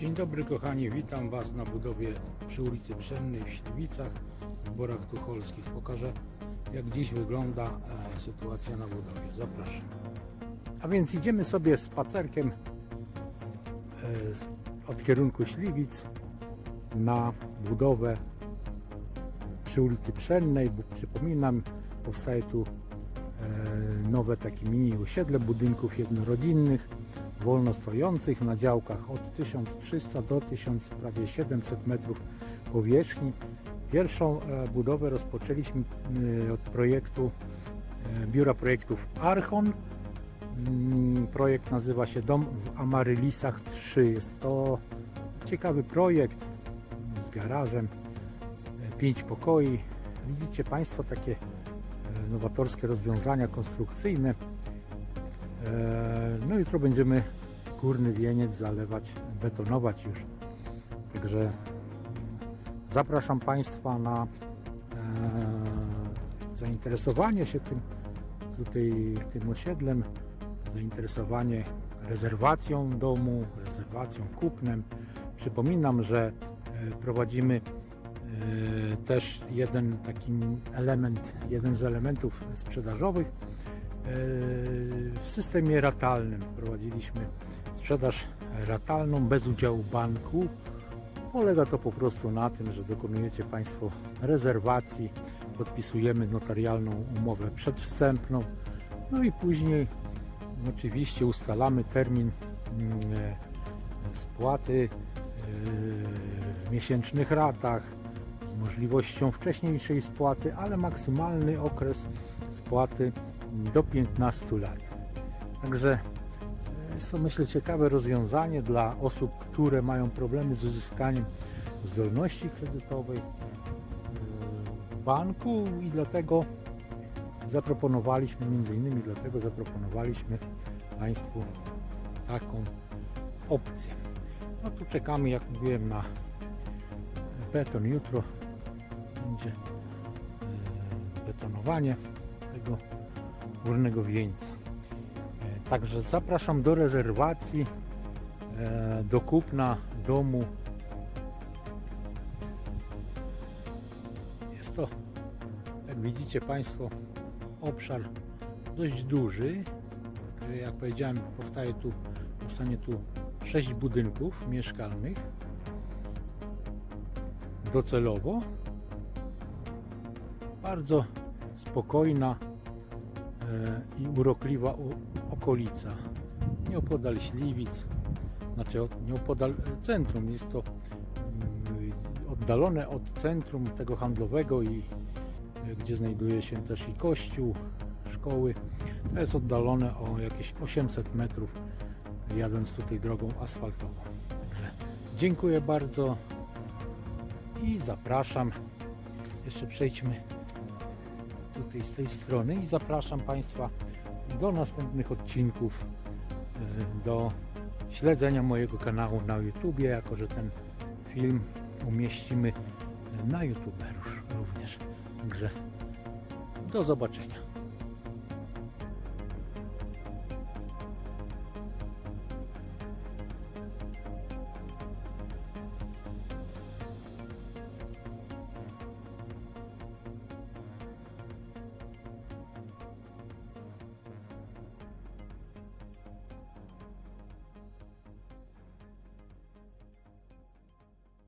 Dzień dobry kochani, witam Was na budowie przy ulicy Pszennej w Śliwicach, w Borach Tucholskich. Pokażę jak dziś wygląda e, sytuacja na budowie. Zapraszam. A więc idziemy sobie spacerkiem e, z, od kierunku Śliwic na budowę przy ulicy Pszennej. Przypominam, powstaje tu e, nowe takie mini osiedle budynków jednorodzinnych wolno stojących na działkach od 1300 do 1000 prawie 700 metrów powierzchni. Pierwszą e, budowę rozpoczęliśmy e, od projektu e, Biura Projektów Archon. Mm, Projekt nazywa się Dom w Amarylisach 3. Jest to ciekawy projekt z garażem, 5 pokoi. Widzicie Państwo takie nowatorskie rozwiązania konstrukcyjne. E, No jutro będziemy górny wieniec zalewać, betonować już. Także zapraszam Państwa na e, zainteresowanie się tym tutaj tym osiedlem, zainteresowanie rezerwacją domu, rezerwacją kupnem. Przypominam, że e, prowadzimy też jeden taki element, jeden z elementów sprzedażowych w systemie ratalnym. Wprowadziliśmy sprzedaż ratalną bez udziału banku. Polega to po prostu na tym, że dokonujecie Państwo rezerwacji, podpisujemy notarialną umowę przedwstępną, no i później oczywiście ustalamy termin mm, e, spłaty e, w miesięcznych ratach z możliwością wcześniejszej spłaty, ale maksymalny okres spłaty do 15 lat. Także jest to myślę ciekawe rozwiązanie dla osób, które mają problemy z uzyskaniem zdolności kredytowej e, banku i dlatego zaproponowaliśmy, między innymi dlatego zaproponowaliśmy Państwu taką opcję. No tu czekamy, jak mówiłem, na beton. Jutro będzie e, betonowanie tego górnego wieńca. E, Także zapraszam do rezerwacji, e, do kupna domu. Jest to, jak widzicie Państwo, obszar dość duży. Także Jak powiedziałem, powstaje tu, powstanie tu 6 budynków mieszkalnych docelowo. Bardzo spokojna e, i urokliwa okolica. Nieopodal Śliwic, znaczy od- nieopodal e, centrum. Jest to mm, oddalone od centrum tego handlowego i e, gdzie znajduje się też i kościół, szkoły. To jest oddalone o jakieś 800 metrów jadąc tutaj drogą asfaltową. Także dziękuję bardzo i zapraszam. Jeszcze przejdźmy tutaj z tej strony i zapraszam Państwa do następnych odcinków, e, do śledzenia mojego kanału na YouTube, jako że ten film umieścimy na YouTube również. Także do zobaczenia.